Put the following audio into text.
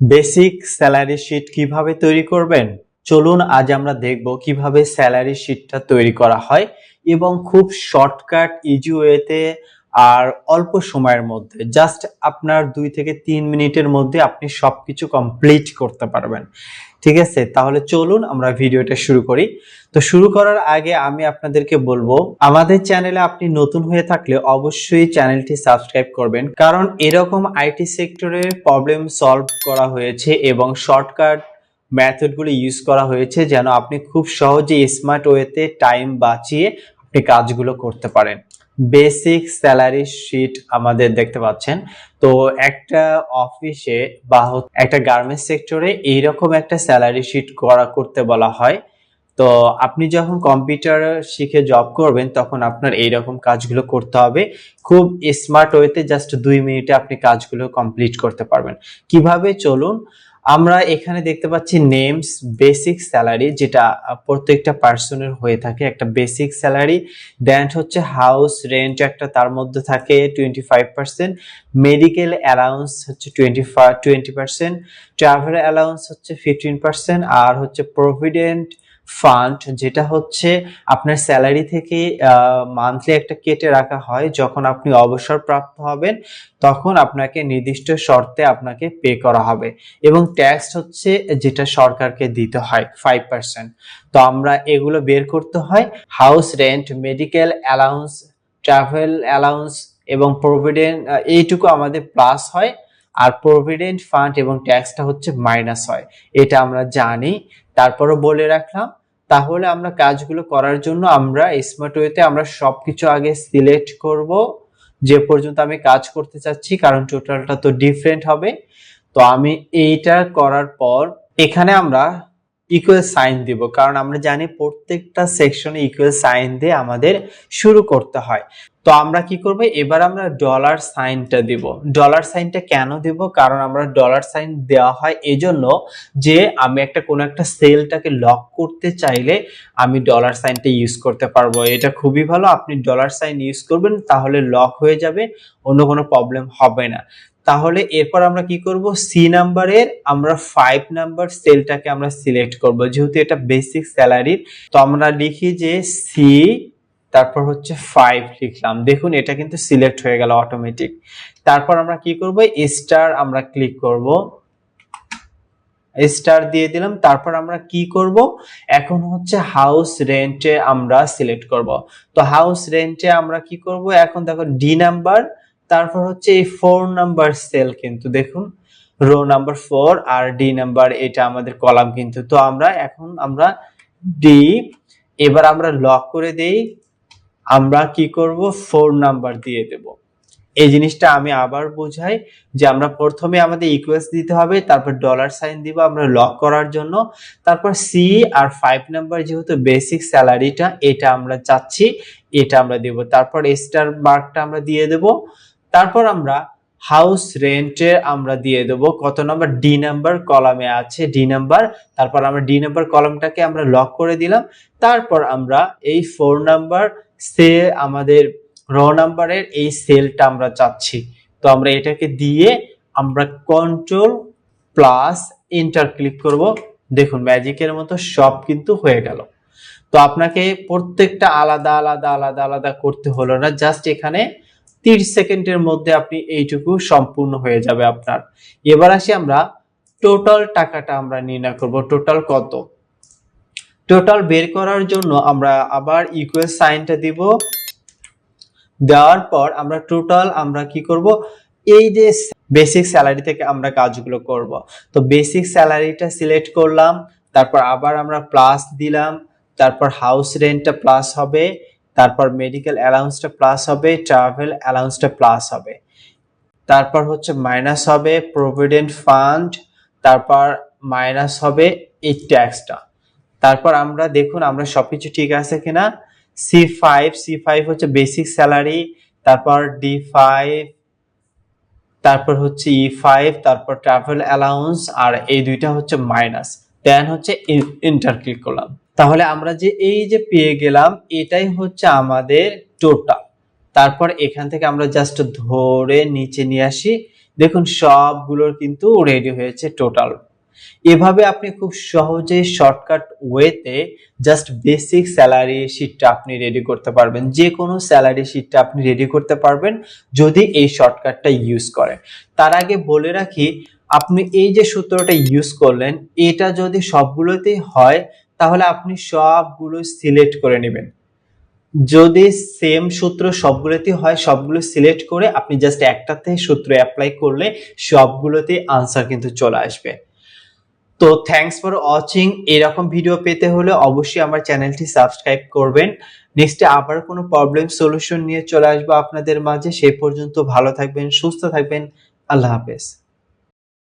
Basic salary sheet কীভাবে তৈরি করবেন? চলুন আজ আমরা দেখব কীভাবে স্যালারি শিটটা তৈরি করা হয় এবং খুব শর্টকাট ইজি ওয়েতে আর অল্প সময়ের মধ্যে জাস্ট আপনার দুই থেকে তিন মিনিটের মধ্যে আপনি সবকিছু কমপ্লিট করতে পারবেন। ঠিক আছে? তাহলে চলুন আমরা ভিডিওটা শুরু করি। তো শুরু করার আগে আমি আপনাদেরকে বলব, আমাদের চ্যানেলে আপনি নতুন হয়ে থাকলে অবশ্যই চ্যানেলটি সাবস্ক্রাইব করবেন। কারণ এরকম আইটি সেক্টরের প্রবলেম সলভ করা হয়েছে এবং শর্টকাট মেথডগুলো ইউজ করা হয়েছে যেন আপনি খুব সহজে স্মার্ট ওয়েতে টাইম বাঁচিয়ে আপনি কাজগুলো করতে পারেন। বেসিক স্যালারি শিট আমাদের দেখতে পাচ্ছেন। তো একটা অফিসে বা একটা গার্মেন্টস সেক্টরে এইরকম একটা স্যালারি শিট করা করতে বলা হয়। তো আপনি যখন কম্পিউটার শিখে জব করবেন, তখন আপনার এইরকম কাজগুলো করতে হবে। খুব স্মার্ট ওয়েতে জাস্ট দুই মিনিটে আপনি কাজগুলো কমপ্লিট করতে পারবেন। কীভাবে? চলুন আমরা এখানে দেখতে পাচ্ছি নেমস বেসিক স্যালারি যেটা প্রত্যেকটা পার্সনের হয়ে থাকে একটা বেসিক স্যালারি দেন হচ্ছে হাউস রেন্ট একটা তার মধ্যে থাকে twenty five percent medical allowance হচ্ছে twenty five twenty percent travel allowance হচ্ছে ফিফটিন পার্সেন্ট আর হচ্ছে প্রভিডেন্ট ফান্ড যেটা হচ্ছে আপনার স্যালারি থেকে মান্থলি একটা কেটে রাখা হয়। যখন আপনি অবসর প্রাপ্ত হবেন, তখন আপনাকে নির্দিষ্ট শর্তে আপনাকে পে করা হবে। এবং ট্যাক্স হচ্ছে যেটা সরকারকে দিতে হয় ফাইভ পার্সেন্ট তো আমরা এগুলো বের করতে হয়। House rent medical allowance travel allowance এবং প্রভিডেন্ট এইটুকু আমাদের প্লাস হয়। আর প্রভিডেন্ট ফান্ড এবং ট্যাক্সটা হচ্ছে মাইনাস হয়। এটা আমরা জানি। তারপরও বলে রাখলাম তাহলে আমরা কাজগুলো করার জন্য আমরা স্মার্ট ওয়েতে আমরা সব কিছু আগে সিলেক্ট করব। যে পর্যন্ত আমি কাজ করতে চাচ্ছি, কারণ টোটালটা তো ডিফারেন্ট হবে। তো আমি এইটা করার পর এখানে আমরা ইকুয়াল সাইন দিব। কারণ আমরা জানি প্রত্যেকটা সেকশনে ইকুয়াল সাইন দিয়ে আমাদের শুরু করতে হয়। তো আমরা কি করব? এবার আমরা ডলার সাইনটা দিব। ডলার সাইনটা কেন দিব? কারণ আমরা ডলার সাইন দেওয়া হয় এজন্য যে আমি একটা কোনো একটা সেলটাকে লক করতে চাইলে আমি ডলার সাইনটা ইউজ করতে পারব। এটা খুবই ভালো। আপনি ডলার সাইন ইউজ করবেন, তাহলে লক হয়ে যাবে, অন্য কোনো প্রবলেম হবে না। তাহলে এরপর আমরা কি করব? সি নাম্বারের আমরা ফাইভ নাম্বার সেলটাকে আমরা সিলেক্ট করব। যেহেতু এটা বেসিক স্যালারির তো আমরা লিখি যে সি তারপর হচ্ছে ফাইভ লিখলাম। দেখুন, এটা কিন্তু সিলেক্ট হয়ে গেল অটোমেটিক তারপর আমরা কি করব? স্টার আমরা ক্লিক করব। স্টার দিয়ে দিলাম। তারপর আমরা কি করব? এখন হচ্ছে হাউস রেন্টে আমরা সিলেক্ট করব। তো হাউস রেন্টে আমরা কি করব? এখন দেখো ডি নাম্বার তারপর হচ্ছে এই ফোর নাম্বার সেল কিন্তু দেখুন রো নাম্বার ফোর আর ডি নাম্বার এটা আমাদের কলাম কিন্তু। তো আমরা এখন আমরা ডি এবার আমরা লক করে দেই, আমরা কি করব? ফোর নাম্বার দিয়ে দেব। এই জিনিসটা আমি আবার বোঝাই যে আমরা প্রথমে আমাদের ইকুয়েস দিতে হবে, তারপর ডলার সাইন দিব আমরা লক করার জন্য। তারপর সি আর ফাইভ নাম্বার যেহেতু বেসিক স্যালারিটা এটা আমরা চাচ্ছি, এটা আমরা দেব। তারপর স্টার মার্কটা আমরা দিয়ে দেব। তারপর আমরা হাউস রেন্টে আমরা দিয়ে দেব কত নাম্বার ডি নাম্বার কলামে আছে ডি নাম্বার তারপর আমরা ডি নাম্বার কলামটাকে আমরা লক করে দিলাম। তারপর আমরা এই ফোর নাম্বার সে আমাদের র নাম্বারের এই সেলটা আমরা চাচ্ছি। তো আমরা এটাকে দিয়ে আমরা কন্ট্রোল প্লাস এন্টার ক্লিক করব। দেখুন ম্যাজিকের মতো সব কিন্তু হয়ে গেল। তো আপনাকে প্রত্যেকটা আলাদা আলাদা আলাদা আলাদা করতে হলো না। জাস্ট এখানে তিরিশ সেকেন্ডের মধ্যে আপনি এইটুকু সম্পূর্ণ হয়ে যাবে আপনার। এবার আসি আমরা টোটাল টাকাটা আমরা নির্ণয় করব। টোটাল কত? টোটাল বের করার জন্য আমরা আবার ইকুয়াল সাইনটা দিব। দেওয়ার পর আমরা টোটাল আমরা কি করব? এই যে বেসিক স্যালারি থেকে আমরা কাজগুলো করব। তো বেসিক স্যালারিটা সিলেক্ট করলাম, তারপর আবার আমরা প্লাস দিলাম, তারপর হাউস রেন্টটা প্লাস হবে। তারপর মেডিকেল অ্যালাউন্সটা প্লাস হবে ট্রাভেল অ্যালাউন্সটা প্লাস হবে। তারপর হচ্ছে মাইনাস হবে প্রভিডেন্ট ফান্ড তারপর মাইনাস হবে এই ট্যাক্সটা তারপর আমরা দেখুন, আমরা সব কিছু ঠিক আছে কিনা? সি ফাইভ সি ফাইভ হচ্ছে বেসিক স্যালারি তারপর ডি ফাইভ তারপর হচ্ছে ই ফাইভ তারপর ট্রাভেল অ্যালাউন্স আর এই দুইটা হচ্ছে মাইনাস দেন হচ্ছে ইন্টার ক্লিক করলাম তাহলে আমরা যে এই যে পেয়ে গেলাম, এটাই হচ্ছে আমাদের টোটাল তারপর এখান থেকে আমরা জাস্ট ধরে নিচে নিয়ে আসি। দেখুন সবগুলোর কিন্তু রেডি হয়েছে টোটাল এভাবে আপনি খুব সহজে শর্টকাট ওয়েতে জাস্ট বেসিক স্যালারি শিটটা আপনি রেডি করতে পারবেন। যে কোনো স্যালারি শিটটা আপনি রেডি করতে পারবেন যদি এই শর্টকাটটা ইউজ করেন তার আগে বলে রাখি, আপনি এই যে সূত্রটা ইউজ করলেন, এটা যদি সবগুলোতেই হয় তাহলে আপনি সবগুলো সিলেক্ট করে নেবেন। যদি সেম সূত্র সবগুলোতে হয়, সবগুলো সিলেক্ট করে আপনি জাস্ট একটাতে সূত্র অ্যাপ্লাই করলে সবগুলোতে আনসার কিন্তু চলে আসবে। তো থ্যাঙ্কস ফর ওয়াচিং এরকম ভিডিও পেতে হলে অবশ্যই আমার চ্যানেলটি সাবস্ক্রাইব করবেন। নেক্সটে আবার কোনো প্রবলেম সলিউশন নিয়ে চলে আসব আপনাদের মাঝে। সেই পর্যন্ত ভালো থাকবেন, সুস্থ থাকবেন। আল্লাহ হাফেজ।